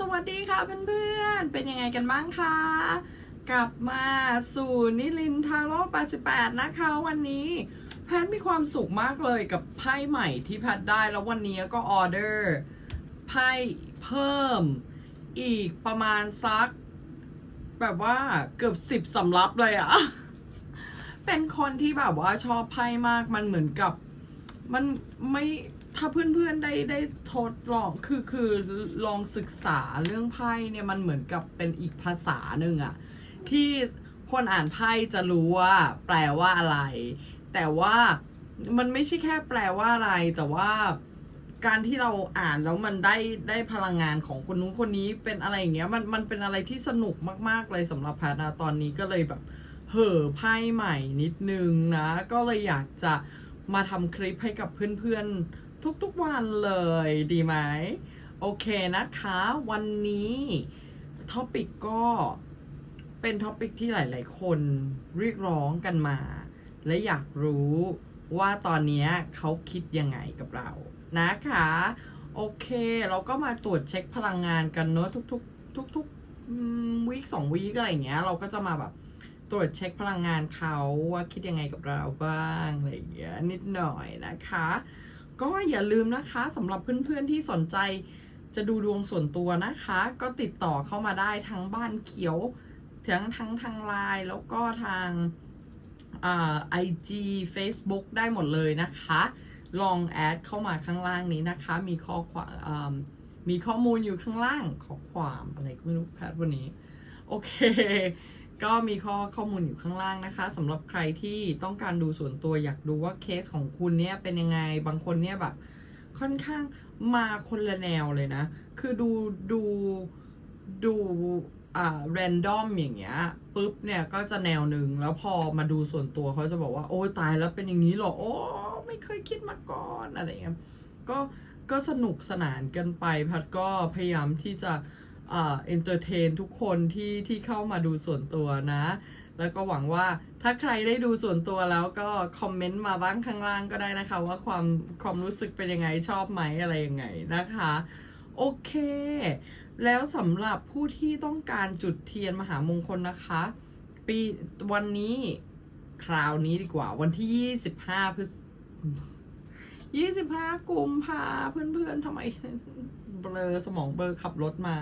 สวัสดีค่ะเพื่อนๆ เป็นยังไงกันบ้างคะ กลับมาสู่นิลินทาโร่88 นะคะ วันนี้ แพทมีความสุขมากเลยกับไพ่ใหม่ที่แพทได้ แล้ววันนี้ก็ออเดอร์ไพ่เพิ่มอีกประมาณสัก แบบว่าเกือบสิบสำรับเลยอะเป็นคนที่แบบว่าชอบไพ่มากมันเหมือนกับมันไม่ ถ้าเพื่อนๆได้ได้ทดลองคือคือลองศึกษาเรื่องไพ่เนี่ยมันเหมือนกับเป็นอีกภาษาหนึ่งอะที่คนอ่านไพ่จะรู้ว่าแปลว่าอะไร แต่ว่ามันไม่ใช่แค่แปลว่าอะไร แต่ว่าการที่เราอ่านแล้วมันได้ได้พลังงานของคนนู้นคนนี้เป็นอะไรอย่างเงี้ยมันมันเป็นอะไรที่สนุกมาก ๆเลยสำหรับแพทนะตอนนี้ก็เลยแบบเห่อไพ่ใหม่นิดนึงนะ ก็เลยอยากจะมาทำคลิปให้กับเพื่อนๆ ทุกๆวันเลยดีไหมโอเคนะคะ วันนี้ท็อปิกก็เป็นท็อปิกที่หลาย ๆ คนเรียกร้องกันมา และอยากรู้ว่าตอนนี้เขาคิดยังไงกับเรานะคะ โอเค เราก็มาตรวจเช็คพลังงานกันเนอะทุกๆ ทุกๆวีคสองวีคอะไรอย่างเงี้ย เราก็จะมาแบบตรวจเช็คพลังงานเขาว่าคิดยังไงกับเราบ้างอะไรอย่างเงี้ยนิดหน่อยนะคะ ก็อย่าลืมนะคะสำหรับเพื่อนๆที่สนใจจะดูดวงส่วนตัวนะคะ ก็ติดต่อเข้ามาได้ทั้งบ้านเขียวทั้งทั้งทางไลน์แล้วก็ทางไอจีเฟซบุ๊กได้หมดเลยนะคะ ลองแอดเข้ามาข้างล่างนี้นะคะ มีข้อความมีข้อมูลอยู่ข้างล่างข้อความอะไรก็ไม่รู้แพทย์วันนี้ โอเค ก็มีข้อข้อมูลอยู่ข้างล่างนะคะสำหรับใครที่ต้องการดูส่วนตัวอยากดูว่าเคสของคุณเนี่ยเป็นยังไงบางคนเนี่ยแบบค่อนข้างมาคนละแนวเลยนะ คือดูดูดูอ่าแรนดอมอย่างเงี้ยปุ๊บเนี่ยก็จะแนวหนึ่งแล้วพอมาดูส่วนตัวเขาจะบอกว่าโอ้ตายแล้วเป็นอย่างนี้เหรอ โอ้ไม่เคยคิดมาก่อนอะไรเงี้ยก็ก็สนุกสนานกันไปพัดก็พยายามที่จะ เอ็นเตอร์เทนทุกคนที่ที่เข้ามาดูส่วนตัวนะ แล้วก็หวังว่าถ้าใครได้ดูส่วนตัวแล้วก็คอมเมนต์มาบ้างข้างล่างก็ได้นะคะ ว่าความความรู้สึกเป็นยังไงชอบไหมอะไรยังไงนะคะ โอเค แล้วสำหรับผู้ที่ต้องการจุดเทียนมหามงคลนะคะ ปีวันนี้คราวนี้ดีกว่าวันที่ 25พฤษ25กุมภาเพื่อนๆทำไมเบลอสมองเบลอขับรถมา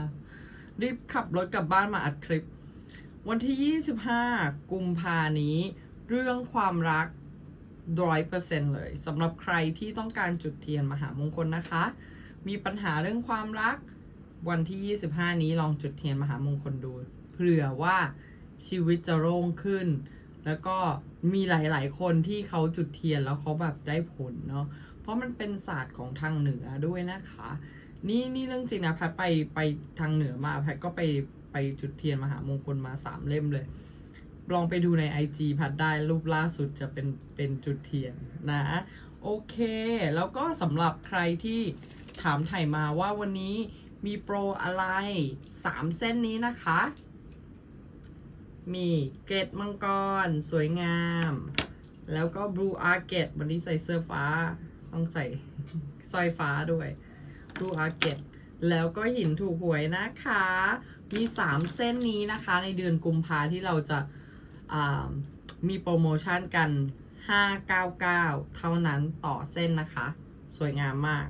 รีบขับรถกลับบ้านมาอัดคลิป วันที่ 25 กุมภานี้ เรื่องความรักร้อยเปอร์เซ็นเลยสำหรับใครที่ต้องการจุดเทียนมหามงคลนะคะ มีปัญหาเรื่องความรัก วันที่ 25 นี้ลองจุดเทียนมหามงคลดูเผื่อว่าชีวิตจะโล่งขึ้น แล้วก็มีหลาย ๆ คนที่เขาจุดเทียนแล้วเขาแบบได้ผลเนาะเพราะมันเป็นศาสตร์ของทางเหนือด้วยนะคะ นี่นี่เรื่องจริงนะแพทไปไปทางเหนือมาแพทก็ไปไปจุดเทียนมหามงคลมาสามเล่มเลย ลองไปดูใน IG แพทได้รูปล่าสุดจะเป็นเป็นจุดเทียนนะ โอเค แล้วก็สำหรับใครที่ถามไถ่มาว่าวันนี้มีโปรอะไร 3 เส้นนี้นะคะ มีเกตมังกร สวยงาม แล้วก็บลูอาร์เกตวันนี้ใส่เสื้อฟ้า ต้องใส่สร้อยฟ้าด้วย ดูอาเก็ตแล้วก็หินถูกหวยนะคะ มี 3 เส้นนี้นะคะ ในเดือนกุมภาที่เราจะามีโปรโมชั่นกัน 599 เท่านั้นต่อเส้นนะคะ สวยงามมาก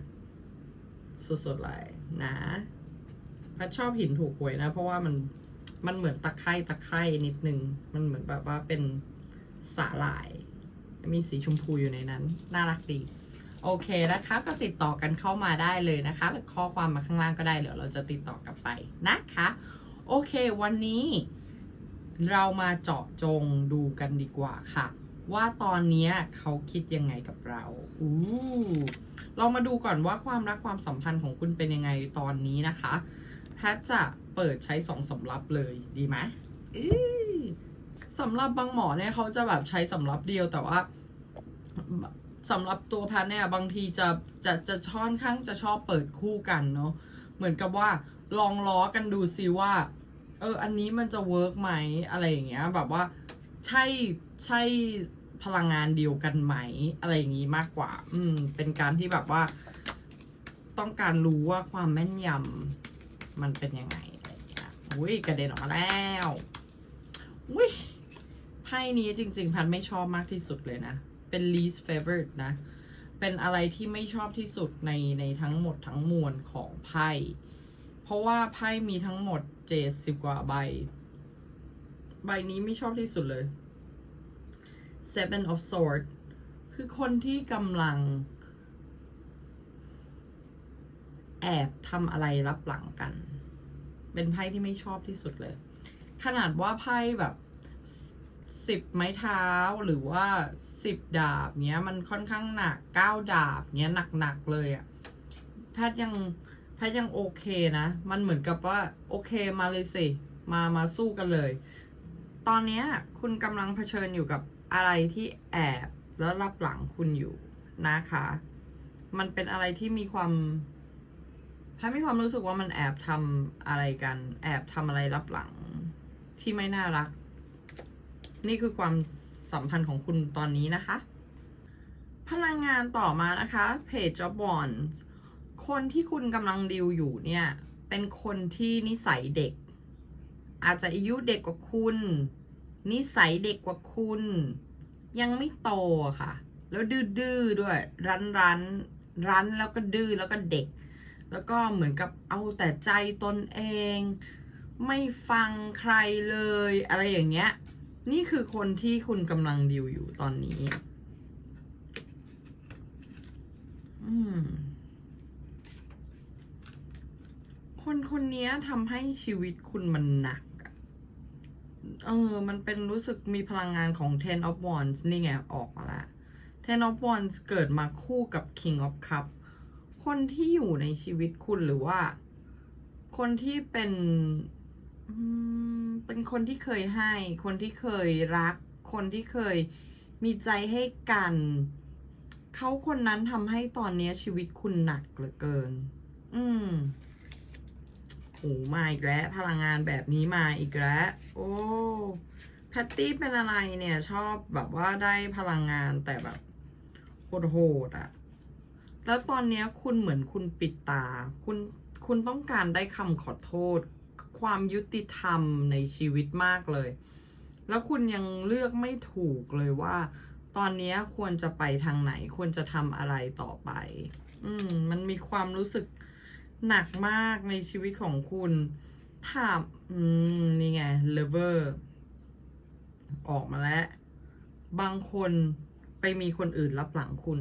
สุดๆเลยนะพัดชอบหินถูกหวยนะ เพราะว่ามันมันเหมือนตะไคร่ตะไคร่นิดนึง มันเหมือนแบบว่าเป็นสาหร่าย มีสีชมพูอยู่ในนั้น น่ารักดี โอเคนะคะก็ติดต่อกันเข้ามาได้เลยนะคะหรือข้อความมาข้างล่างก็ได้เดี๋ยวเราจะติดต่อกลับไปนะคะ โอเค วันนี้เรามาเจาะจงดูกันดีกว่าค่ะ ว่าตอนนี้เขาคิดยังไงกับเราอู้เรามาดูก่อนว่าความรักความสัมพันธ์ของคุณเป็นยังไงตอนนี้นะคะแพทจะเปิดใช้สองสำรับเลยดีไหมสำหรับบางหมอเนี่ยเขาจะแบบใช้สำรับเดียวแต่ว่า สำหรับตัวแพทเนี่ยบางทีจะจะจะช่อนข้างจะชอบเปิดคู่กันเนาะเหมือนกับว่าลองล้อกันดูซิว่า เออ อันนี้มันจะเวิร์กไหมอะไรอย่างเงี้ย แบบว่าใช่ใช่พลังงานเดียวกันไหม อะไรอย่างงี้มากกว่า อืม เป็นการที่แบบว่า ต้องการรู้ว่าความแม่นยำมันเป็นยังไงอะไรเงี้ยอุ้ยกระเด็นออกมาแล้วอุ้ยไพ่นี้จริง ๆ พันไม่ชอบมากที่สุดเลยนะ เป็น least favorite นะ เป็นอะไรที่ไม่ชอบที่สุดในในทั้งหมดทั้งมวลของไพ่ เพราะว่าไพ่มีทั้งหมดเจ็ดสิบกว่าใบ ใบนี้ไม่ชอบที่สุดเลย seven of swords คือคนที่กำลัง แอบทำอะไรรับหลังกัน เป็นไพ่ที่ไม่ชอบที่สุดเลย ขนาดว่าไพ่แบบ สิบไม้เท้าหรือว่าสิบดาบเนี้ย มันค่อนข้างหนักเก้าดาบเนี้ยหนักๆเลยอะแพทย์ยังแพทย์ยังโอเคนะ มันเหมือนกับว่าโอเคมาเลยสิ มามาสู้กันเลย ตอนเนี้ยคุณกำลังเผชิญอยู่กับอะไรที่แอบแล้วรับหลังคุณอยู่นะคะ มันเป็นอะไรที่มีความแพทย์มีความรู้สึกว่ามันแอบทำอะไรกัน แอบทำอะไรรับหลังที่ไม่น่ารัก นี่คือความสัมพันธ์ของคุณตอนนี้นะคะ พลังงานต่อมานะคะ Page of Wands คนที่คุณกำลังดิวอยู่เนี่ย เป็นคนที่นิสัยเด็ก อาจจะอายุเด็กกว่าคุณ นิสัยเด็กกว่าคุณ ยังไม่โตอะค่ะ แล้วดื้อดื้อด้วย รันรันรันแล้วก็ดื้อแล้วก็เด็ก แล้วก็เหมือนกับเอาแต่ใจตนเอง ไม่ฟังใครเลย อะไรอย่างเงี้ย นี่คือคนที่คุณกำลังดิวอยู่ตอนนี้ อืม คนคนนี้ทำให้ชีวิตคุณมันหนักอะเออ มันเป็นรู้สึกมีพลังงานของ Ten of Wands นี่ไง ออกมาละ Ten of Wands เกิดมาคู่กับ King of Cup คนที่อยู่ในชีวิตคุณหรือว่า คนที่เป็น เป็นคนที่เคยให้ คนที่เคยรัก คนที่เคยมีใจให้กัน เขาคนนั้นทำให้ตอนนี้ชีวิตคุณหนักเหลือเกิน อืมโอ้มาอีกแล้ว พลังงานแบบนี้มาอีกแล้ว โอ้แพตตี้เป็นอะไรเนี่ย ชอบแบบว่าได้พลังงานแต่แบบโหดๆอะ่ะแล้วตอนนี้คุณเหมือนคุณปิดตา คุณคุณต้องการได้คำขอโทษ ความยุติธรรมในชีวิตมากเลย แล้วคุณยังเลือกไม่ถูกเลยว่า ตอนนี้ควรจะไปทางไหน ควรจะทำอะไรต่อไป อืม มันมีความรู้สึกหนักมากในชีวิตของคุณถามอืม นี่ไง lover ออกมาแล้ว บางคนไปมีคนอื่นรับหลังคุณ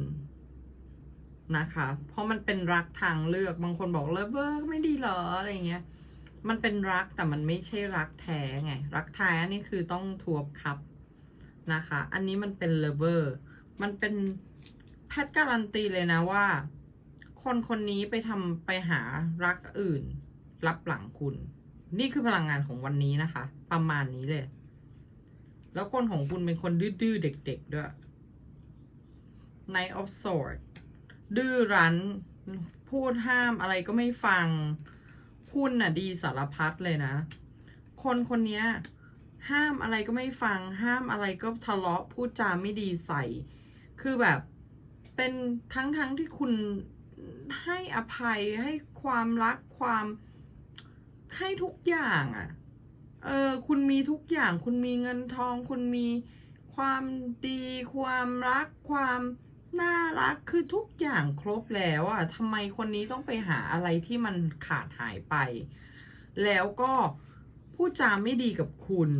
นะคะ เพราะมันเป็นรักทางเลือก บางคนบอก lover ไม่ดีเหรอ อะไรเงี้ย มันเป็นรักแต่มันไม่ใช่รักแท้ไง รักแท้นี่คือต้องทวบครับนะคะ อันนี้มันเป็น lover มันเป็นแพทย์การันตีเลยนะว่า คนคนนี้ไปทำไปหารักอื่น รับหลังคุณ นี่คือพลังงานของวันนี้นะคะ ประมาณนี้เลย แล้วคนของคุณเป็นคนดื้อเด็กๆด้วย Night of Swords ดื้อรั้น พูดห้ามอะไรก็ไม่ฟัง คุณน่ะดีสารพัดเลยนะ คนคนนี้ห้ามอะไรก็ไม่ฟัง ห้ามอะไรก็ทะเลาะพูดจาไม่ดีใส่ คือแบบเป็นทั้งทั้งที่คุณให้อภัยให้ความรักความให้ทุกอย่างอะ่ะ เออ คุณมีทุกอย่าง คุณมีเงินทอง คุณมีความดี ความรัก ความ น่ารักคือทุกอย่างครบแล้วอะ่ะทำไมคนนี้ต้องไปหาอะไรที่มันขาดหายไป แล้วก็พูดจาไม่ดีกับคุณ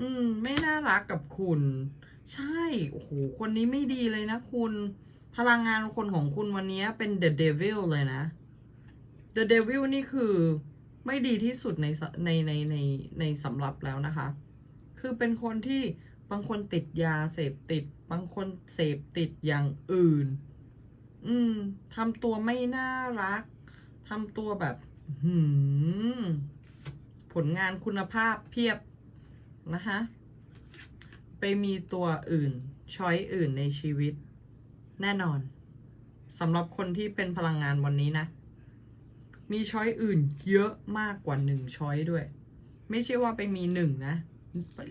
อืม ไม่น่ารักกับคุณ ใช่โอ้โหคนนี้ไม่ดีเลยนะคุณ พลังงานคนของคุณวันนี้เป็น the devil เลยนะ the devil นี่คือไม่ดีที่สุดในในในในในสำหรับแล้วนะคะ คือเป็นคนที่ บางคนติดยาเสพติด บางคนเสพติดอย่างอื่น อืมทำตัวไม่น่ารักทำตัวแบบ หืม ผลงานคุณภาพเพียบนะคะไปมีตัวอื่น ช้อยอื่นในชีวิต แน่นอนสำหรับคนที่เป็นพลังงานวันนี้นะ มีช้อยอื่นเยอะมากกว่าหนึ่งช้อยด้วย ไม่ใช่ว่าไปมีหนึ่งนะ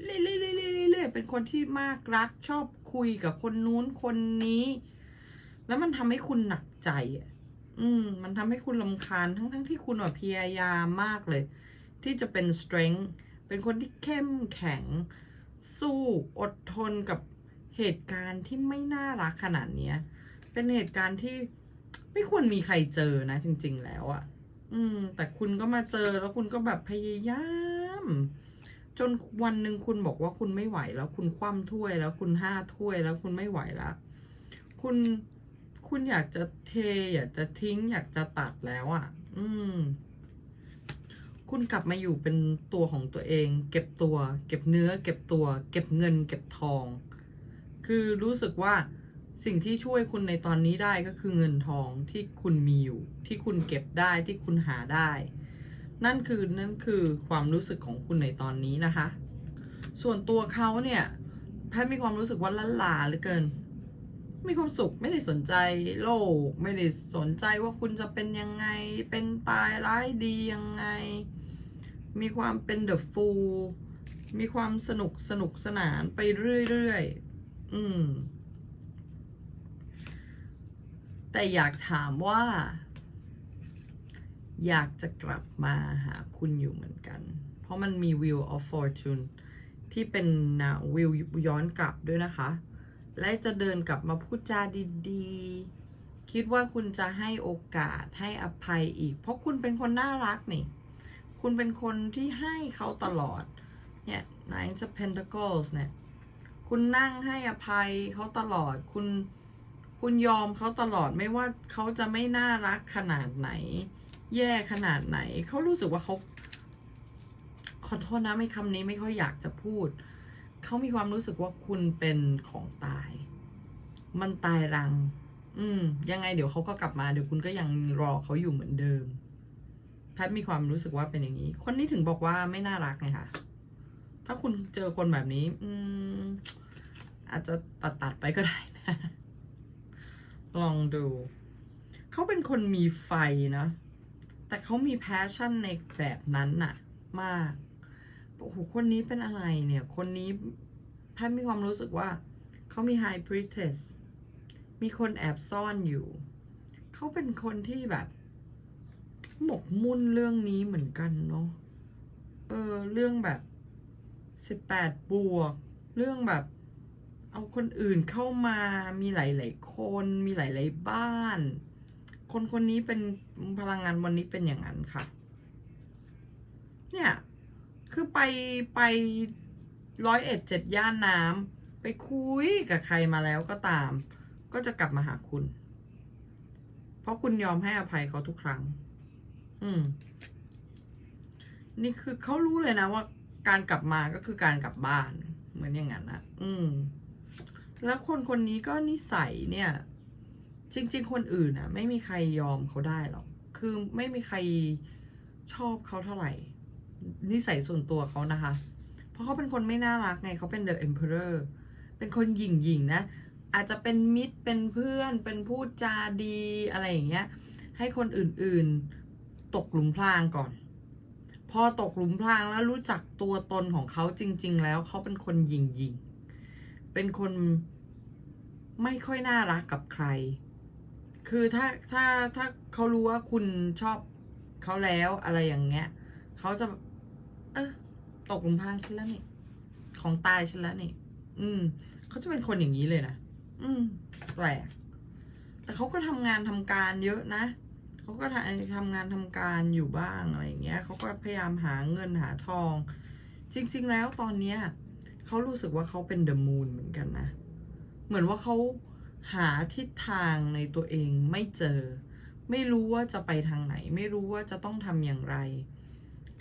เรื่อยๆเป็นคนที่มากรักชอบคุยกับคนนู้นคนนี้ แล้วมันทำให้คุณหนักใจอะอืม มันทำให้คุณลำคาญทั้งทั้งที่คุณแบบพยายามมากเลย ที่จะเป็น strength เป็นคนที่เข้มแข็ง สู้อดทนกับเหตุการณ์ที่ไม่น่ารักขนาดเนี้ย เป็นเหตุการณ์ที่ไม่ควรมีใครเจอนะ จริง ๆ แล้วอะ่ะ อืม แต่คุณก็มาเจอแล้วคุณก็แบบพยายาม จนวันหนึ่งคุณบอกว่าคุณไม่ไหวแล้วคุณคว่ำถ้วยแล้วคุณห้าถ้วยแล้วคุณไม่ไหวแล้วคุณคุณอยากจะเท อยากจะทิ้ง อยากจะตัดแล้วอะ่ะ อืม คุณกลับมาอยู่เป็นตัวของตัวเอง เก็บตัว เก็บเนื้อ เก็บตัว เก็บเงิน เก็บทอง คือรู้สึกว่าสิ่งที่ช่วยคุณในตอนนี้ได้ก็คือเงินทองที่คุณมีอยู่ ที่คุณเก็บได้ที่คุณหาได้ นั่นคือนั่นคือความรู้สึกของคุณในตอนนี้นะคะ ส่วนตัวเขาเนี่ยแพทมีความรู้สึกว่าล้านลาเหลือเกิน มีความสุขไม่ได้สนใจโลก ไม่ได้สนใจว่าคุณจะเป็นยังไง เป็นตายร้ายดียังไง มีความเป็นเดอะฟูลมีความสนุกสนุกสนานไปเรื่อยๆ อืม แต่อยากถามว่า อยากจะกลับมาหาคุณอยู่เหมือนกัน เพราะมันมี Wheel of Fortune ที่เป็นนะวิวย้อนกลับด้วยนะคะ และจะเดินกลับมาพูดจาดีๆ คิดว่าคุณจะให้โอกาสให้อภัยอีก เพราะคุณเป็นคนน่ารักนี่ คุณเป็นคนที่ให้เขาตลอด เนี่ย Nine of Pentacles เนี่ย คุณนั่งให้อภัยเขาตลอด คุณ คุณยอมเขาตลอดไม่ว่าเขาจะไม่น่ารักขนาดไหน แย่ขนาดไหน เขารู้สึกว่าเขาขอโทษนะไม่คำนี้ไม่ค่อยอยากจะพูด เขามีความรู้สึกว่าคุณเป็นของตาย มันตายรัง อืม ยังไงเดี๋ยวเขาก็กลับมาเดี๋ยวคุณก็ยังรอเขาอยู่เหมือนเดิมแพทมีความรู้สึกว่าเป็นอย่างนี้ คนนี้ถึงบอกว่าไม่น่ารักไงคะถ้าคุณเจอคนแบบนี้ อืม อาจจะตัดตัดไปก็ได้นะ ลองดู เขาเป็นคนมีไฟนะ แต่เขามี passion ในแบบนั้นน่ะ มากโอ้โหคนนี้เป็นอะไรเนี่ย คนนี้แพทมีความรู้สึกว่า เขามี high priestess มีคนแอบซ่อนอยู่ เขาเป็นคนที่แบบ หมกมุ่นเรื่องนี้เหมือนกันเนาะเออ เรื่องแบบสิบแปดบวก เรื่องแบบ เอาคนอื่นเข้ามามีหลาย ๆ คน มีหลาย ๆ บ้าน คนคนนี้เป็นพลังงานวันนี้เป็นอย่างนั้นค่ะ เนี่ย คือไปไปร้อยเอ็ดเจ็ดย่านน้ำไปคุยกับใครมาแล้วก็ตาม ก็จะกลับมาหาคุณ เพราะคุณยอมให้อภัยเขาทุกครั้ง อืม นี่คือเขารู้เลยนะว่า การกลับมาก็คือการกลับบ้าน เหมือนอย่างนั้นนะอืม แล้วคนคนนี้ก็นิสัยเนี่ย จริง ๆ คนอื่นอะไม่มีใครยอมเขาได้หรอก คือไม่มีใครชอบเขาเท่าไหร่ นิสัยส่วนตัวเขานะคะ เพราะเขาเป็นคนไม่น่ารักไงเขาเป็น The Emperor เป็นคนหยิ่งหยิ่งนะ อาจจะเป็นมิตรเป็นเพื่อน เป็นพูดจาดีอะไรอย่างเงี้ย ให้คนอื่นๆตกหลุมพรางก่อน พอตกหลุมพรางแล้วรู้จักตัวตนของเขาจริง ๆ แล้วเขาเป็นคนหยิ่งหยิ่งเป็นคนไม่ค่อยน่ารักกับใคร คือถ้าถ้าถ้าเขารู้ว่าคุณชอบเขาแล้วอะไรอย่างเงี้ยเขาจะ เออตกหลุมพรางฉันแล้วนี่ ของตายฉันแล้วนี่ อืมเขาจะเป็นคนอย่างนี้เลยนะอืมแปลกแต่เขาก็ทำงานทำการเยอะนะเขาก็ทำทำงานทำการอยู่บ้างอะไรอย่างเงี้ยเขาก็พยายามหาเงินหาทอง จริง ๆ แล้วตอนเนี้ยเขารู้สึกว่าเขาเป็นเดอะมูนเหมือนกันนะ เหมือนว่าเขา หาทิศทางในตัวเองไม่เจอ ไม่รู้ว่าจะไปทางไหน ไม่รู้ว่าจะต้องทำอย่างไร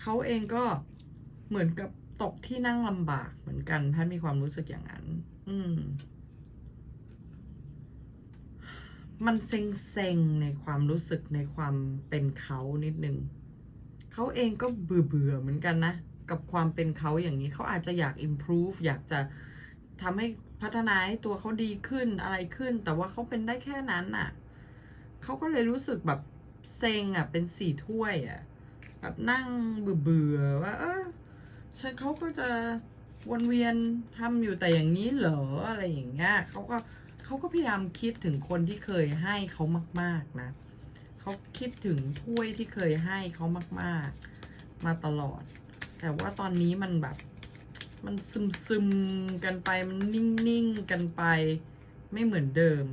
เขาเองก็เหมือนกับตกที่นั่งลำบากเหมือนกันแพทย์มีความรู้สึกอย่างนั้น อืม มันเซ็งๆในความรู้สึกในความเป็นเขานิดนึงเขาเองก็เบื่อเบื่อเหมือนกันนะ กับความเป็นเขาอย่างนี้เขาอาจจะอยาก improve อยากจะทำให้ พัฒนาให้ตัวเขาดีขึ้นอะไรขึ้น แต่ว่าเขาเป็นได้แค่นั้นน่ะเขาก็เลยรู้สึกแบบเซ็งอะ เป็นสี่ถ้วยอะ แบบนั่งเบื่อเบื่อว่า เออฉันเขาก็จะวนเวียนทำอยู่แต่อย่างนี้เหรออะไรอย่างเงี้ยเขาก็เขาก็พยายามคิดถึงคนที่เคยให้เขามาก ๆนะเขาคิดถึงถ้วยที่เคยให้เขามาก ๆ มาตลอด แต่ว่าตอนนี้มันแบบ มันซึมซึมๆกันไปมันนิ่งๆกันไป ไม่เหมือนเดิม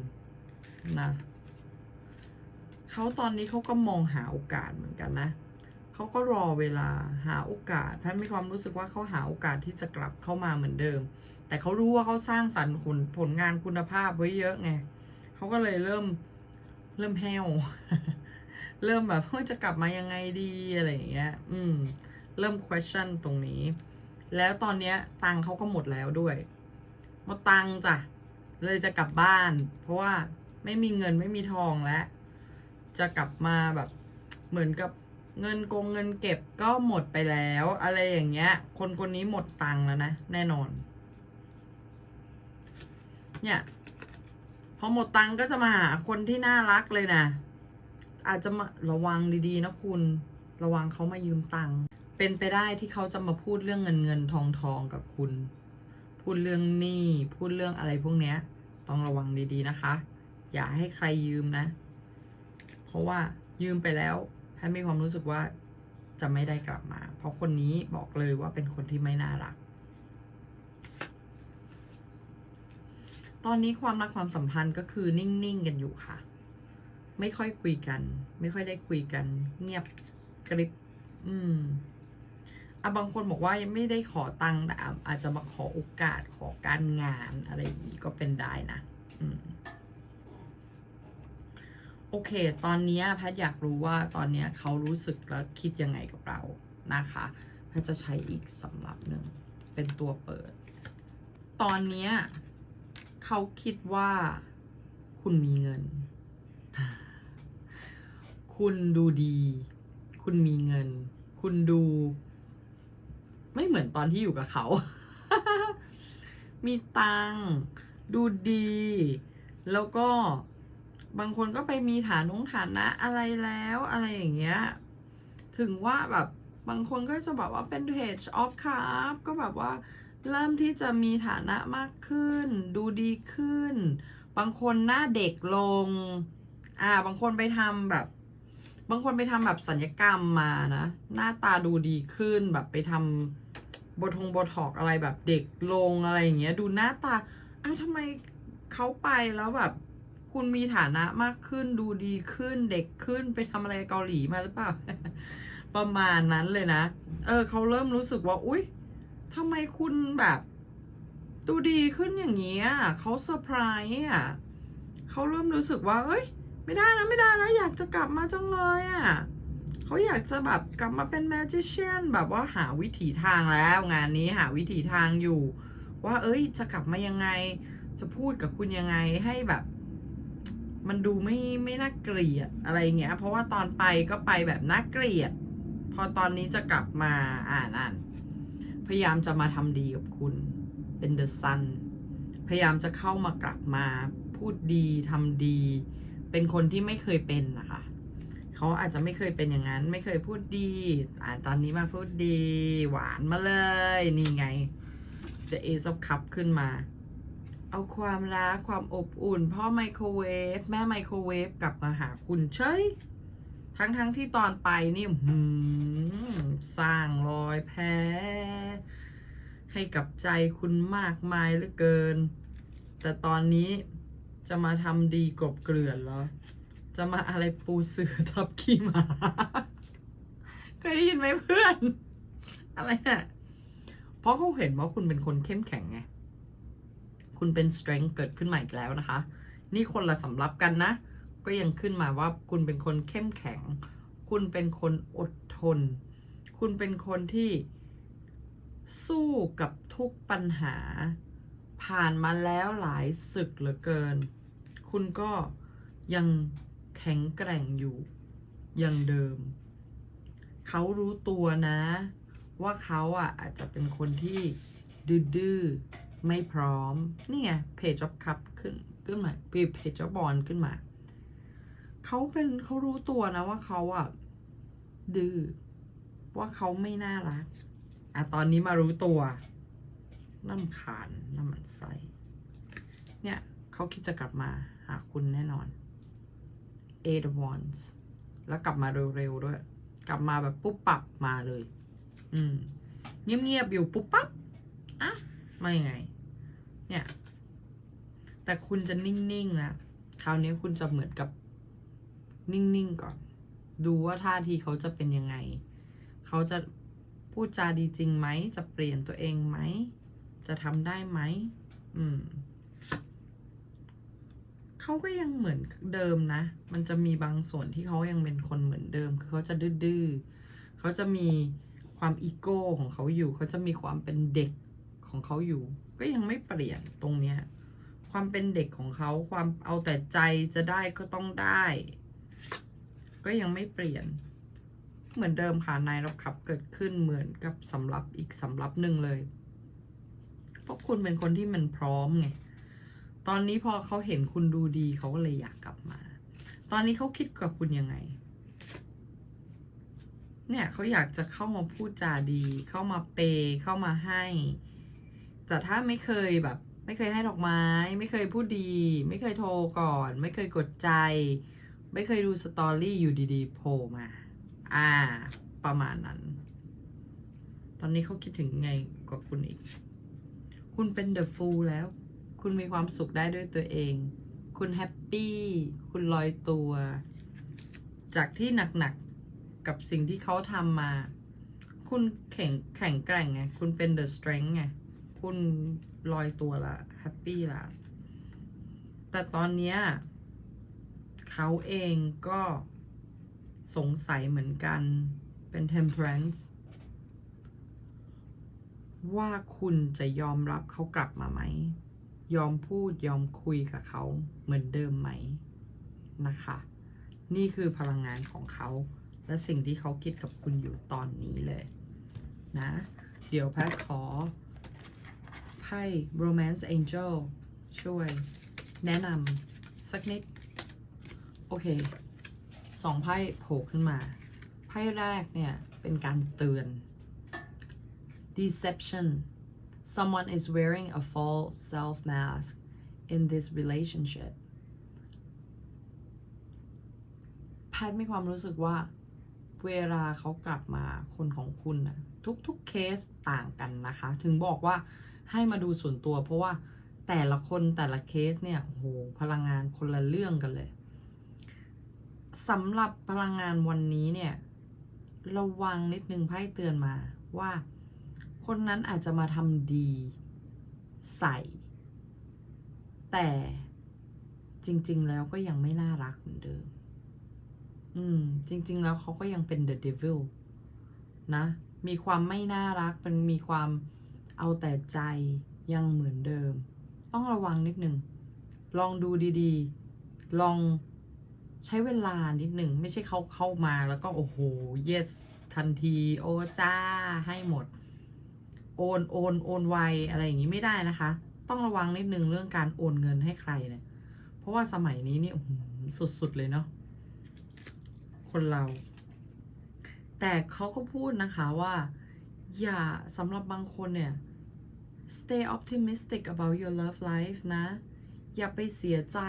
นะเขาตอนนี้เขาก็มองหาโอกาสเหมือนกันนะเขาก็รอเวลาหาโอกาสแพทย์มีความรู้สึกว่าเขาหาโอกาสที่จะกลับเข้ามาเหมือนเดิม แต่เขารู้ว่าเขาสร้างสรรค์ผลผลงานคุณภาพไว้เยอะไงเขาก็เลยเริ่มเริ่มแห้วเริ่มแบบว่าจะกลับมายังไงดีอะไรอย่างเงี้ย อืม เริ่ม question ตรงนี้ แล้วตอนเนี้ยตังค์เขาก็หมดแล้วด้วย หมดตังค์จ้ะ เลยจะกลับบ้าน เพราะว่าไม่มีเงินไม่มีทองแล้วจะกลับมาแบบเหมือนกับเงินกงเงินเก็บก็หมดไปแล้ว อะไรอย่างเงี้ย คนคนนี้หมดตังค์แล้วนะ แน่นอน เนี่ยพอหมดตังค์ก็จะมาหาคนที่น่ารักเลยนะอาจจะมาระวังดีๆนะคุณ ระวังเขามายืมตังค์ เป็นไปได้ที่เขาจะมาพูดเรื่องเงินเงินทองทองกับคุณ พูดเรื่องหนี้พูดเรื่องอะไรพวกเนี้ย ต้องระวังดีๆนะคะ อย่าให้ใครยืมนะ เพราะว่ายืมไปแล้วแพทมีความรู้สึกว่าจะไม่ได้กลับมา เพราะคนนี้บอกเลยว่าเป็นคนที่ไม่น่ารัก ตอนนี้ความรักความสัมพันธ์ก็คือนิ่งๆกันอยู่ค่ะ ไม่ค่อยคุยกัน ไม่ค่อยได้คุยกัน เงียบกริบอืม อะบางคนบอกว่ายังไม่ได้ขอตังค์แต่อาจจะมาขอโอกาสขอการงานอะไรอย่างนี้ก็เป็นได้นะอืมโอเค ตอนนี้แพทย์อยากรู้ว่าตอนนี้เขารู้สึกและคิดยังไงกับเรานะคะแพทย์จะใช้อีกสำหรับหนึ่งเป็นตัวเปิด ตอนนี้เขาคิดว่าคุณมีเงิน คุณดูดี คุณมีเงิน คุณดู ไม่เหมือนตอนที่อยู่กับเขา มีตังดูดี แล้วก็บางคนก็ไปมีฐานงฐานะอะไรแล้วอะไรอย่างเงี้ย ถึงว่าแบบบางคนก็จะแบอกว่าเป็น page of cup ก็แบบว่าเริ่มที่จะมีฐานะมากขึ้น ดูดีขึ้น บางคนหน้าเด็กลง อ่า บางคนไปทำแบบ บางคนไปทำแบบสัญญกรรมมานะ หน้าตาดูดีขึ้นแบบไปทำโบทงโบทอกอะไรแบบเด็กลงอะไรอย่างเงี้ย ดูหน้าตาอ้าวทำไมเขาไปแล้วแบบคุณมีฐานะมากขึ้นดูดีขึ้นเด็กขึ้นไปทำอะไรเกาหลีมาหรือเปล่า ประมาณนั้นเลยนะ เออเขาเริ่มรู้สึกว่า อุ๊ยทำไมคุณแบบ ดูดีขึ้นอย่างนี้อะเขาเซอร์ไพรส์อะเขาเริ่มรู้สึกว่า เอ้ย ไม่ได้นะไม่ได้นะอยากจะกลับมาจังเลยอะเขาอยากจะแบบกลับมาเป็นแมจิเชียนแบบว่าหาวิถีทางแล้วงานนี้หาวิถีทางอยู่ ว่า เอ้ย จะกลับมายังไง จะพูดกับคุณยังไงให้แบบ มันดูไม่ไม่น่าเกลียดอะไรเงี้ย เพราะว่าตอนไปก็ไปแบบน่าเกลียด พอตอนนี้จะกลับมาอ่านอ่านพยายามจะมาทำดีกับคุณ เป็นเดอะซันพยายามจะเข้ามากลับมา พูดดีทำดี เป็นคนที่ไม่เคยเป็นนะคะ เขาอาจจะไม่เคยเป็นอย่างนั้น ไม่เคยพูดดีอ่าตอนนี้มาพูดดี หวานมาเลย นี่ไง จะเอซ of คัพขึ้นมา เอาความรักความอบอุ่น พ่อไมโครเวฟแม่ไมโครเวฟกลับมาหาคุณเฉยทั้งทั้งๆที่ตอนไปนี่หสร้างรอยแพ้ ให้กับใจคุณมากมายเหลือเกิน แต่ตอนนี้ จะมาทำดีกบเกลื่อนเหรอ จะมาอะไรปูเสือทับขี้หมา เคยได้ยินไหมเพื่อน อะไรน่ะ เพราะเขาเห็นว่าคุณเป็นคนเข้มแข็งไง คุณเป็น strength เกิดขึ้นมาอีกแล้วนะคะ นี่คนละสำรับกันนะ ก็ยังขึ้นมาว่าคุณเป็นคนเข้มแข็ง คุณเป็นคนอดทน คุณเป็นคนที่สู้กับทุกปัญหา ผ่านมาแล้วหลายศึกเหลือเกิน คุณก็ยังแข็งแกร่งอยู่อย่างเดิม เขารู้ตัวนะ ว่าเขาอะอาจจะเป็นคนที่ดื้อไม่พร้อม นี่ไง page of cup ขึ้นขึ้นมา page of bond ขึ้นมา เขาเป็นเขารู้ตัวนะว่าเขาอะดื้อว่าเขาไม่น่ารักอะตอนนี้มารู้ตัว น้ำขานน้ำมันใสเนี่ยเขาคิดจะกลับมาหาคุณแน่นอน eight of wands แล้วกลับมาเร็วๆด้วย กลับมาแบบปุ๊บปับมาเลย อืม เงียบๆอยู่ปุ๊บปั๊บอะมายังไง เนี่ย แต่คุณจะนิ่งๆนะคราวนี้คุณจะเหมือนกับนิ่งๆก่อน ดูว่าท่าทีเขาจะเป็นยังไง เขาจะพูดจาดีจริงไหม จะเปลี่ยนตัวเองไหม จะทำได้ไหมอืมเขาก็ยังเหมือนเดิมนะ มันจะมีบางส่วนที่เขายังเป็นคนเหมือนเดิม คือเขาจะดื้อเขาจะมีความอีโก้ของเขาอยู่ เขาจะมีความเป็นเด็กของเขาอยู่ ก็ยังไม่เปลี่ยนตรงเนี้ย ความเป็นเด็กของเขา ความเอาแต่ใจจะได้ก็ต้องได้ ก็ยังไม่เปลี่ยน เหมือนเดิมค่ะนายรับขับเกิดขึ้นเหมือนกับสำรับอีกสำรับหนึ่งเลย เพราะคุณเป็นคนที่มันพร้อมไง ตอนนี้พอเขาเห็นคุณดูดีเขาก็เลยอยากกลับมา ตอนนี้เขาคิดกับคุณยังไง เนี่ยเขาอยากจะเข้ามาพูดจาดี เข้ามาเปย์เข้ามาให้ แต่ถ้าไม่เคยแบบ ไม่เคยให้ดอกไม้ ไม่เคยพูดดี ไม่เคยโทรก่อน ไม่เคยกดใจ ไม่เคยดูสตอรี่อยู่ดีๆโผล่มา อ่า ประมาณนั้น ตอนนี้เขาคิดถึงไงกว่าคุณอีก คุณเป็นเดอะฟูลแล้ว คุณมีความสุขได้ด้วยตัวเอง คุณแฮปปี้ คุณลอยตัว จากที่หนักๆกับสิ่งที่เขาทำมา คุณแข็งแข็งแกร่งไง คุณเป็นเดอะสเตรน g ์ไง คุณลอยตัวละแฮปปี้ละ แต่ตอนเนี้ยเขาเองก็สงสัยเหมือนกันเป็น temperance ว่าคุณจะยอมรับเขากลับมาไหม ยอมพูดยอมคุยกับเขาเหมือนเดิมไหมนะคะ นี่คือพลังงานของเขา และสิ่งที่เขาคิดกับคุณอยู่ตอนนี้เลยนะ เดี๋ยวแพทขอไพ่ romance angel ช่วยแนะนำสักนิด โอเคสองไพ่โผล่ขึ้นมา ไพ่แรกเนี่ย เป็นการเตือน deception someone is wearing a false self mask in this relationship แพทย์มีความรู้สึกว่า เวลาเขากลับมาคนของคุณนะทุกๆเคสต่างกันนะคะ ถึงบอกว่าให้มาดูส่วนตัว เพราะว่าแต่ละคนแต่ละเคสเนี่ยโอ้โหพลังงานคนละเรื่องกันเลยสำหรับพลังงานวันนี้เนี่ย ระวังนิดนึงไพ่เตือนมาว่า คนนั้นอาจจะมาทำดีใส่ แต่จริง ๆ แล้วก็ยังไม่น่ารักเหมือนเดิม อืม จริง ๆ แล้วเขาก็ยังเป็น the devil นะ มีความไม่น่ารักเป็นมีความเอาแต่ใจยังเหมือนเดิม ต้องระวังนิดหนึ่งลองดูดีๆ ลองใช้เวลานิดหนึ่ง ไม่ใช่เขาเข้ามาแล้วก็โอ้โห yes ทันที โอ้จ้าให้หมด โอนโอนโอนไวอะไรอย่างนี้ไม่ได้นะคะ ต้องระวังนิดนึงเรื่องการโอนเงินให้ใครเนี่ย เพราะว่าสมัยนี้นี่สุดๆเลยเนาะคนเรา แต่เขาก็พูดนะคะว่า อย่าสำหรับบางคนเนี่ย stay optimistic about your love life นะ อย่าไปเสียใจ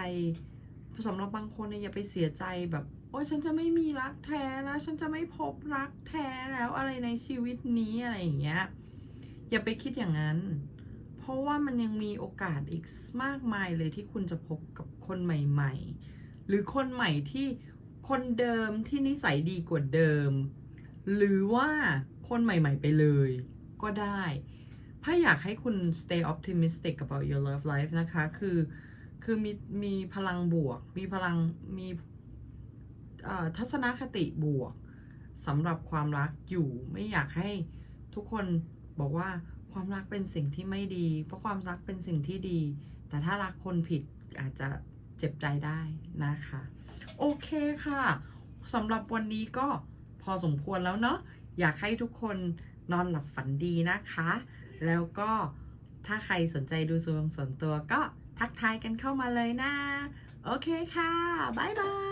สำหรับบางคนเนี่ยอย่าไปเสียใจแบบ โอ้ยฉันจะไม่มีรักแท้แล้ว ฉันจะไม่พบรักแท้แล้วอะไรในชีวิตนี้อะไรอย่างเงี้ย อย่าไปคิดอย่างนั้น เพราะว่ามันยังมีโอกาสอีกมากมายเลยที่คุณจะพบกับคนใหม่ ๆ หรือคนใหม่ที่คนเดิมที่นิสัยดีกว่าเดิม หรือว่าคนใหม่ ๆ ไปเลยก็ได้ถ้าอยากให้คุณ stay optimistic about your love life นะคะ คือ คือมี มีพลังบวก มีพลัง มีอ่อทัศนคติบวกสำหรับความรักอยู่ ไม่อยากให้ทุกคน บอกว่าความรักเป็นสิ่งที่ไม่ดี เพราะความรักเป็นสิ่งที่ดี แต่ถ้ารักคนผิดอาจจะเจ็บใจได้นะคะ โอเคค่ะสำหรับวันนี้ก็พอสมควรแล้วเนาะอยากให้ทุกคนนอนหลับฝันดีนะคะ แล้วก็ถ้าใครสนใจดูส่วนส่วนตัวก็ทักทายกันเข้ามาเลยนะ โอเคค่ะ บ๊ายบาย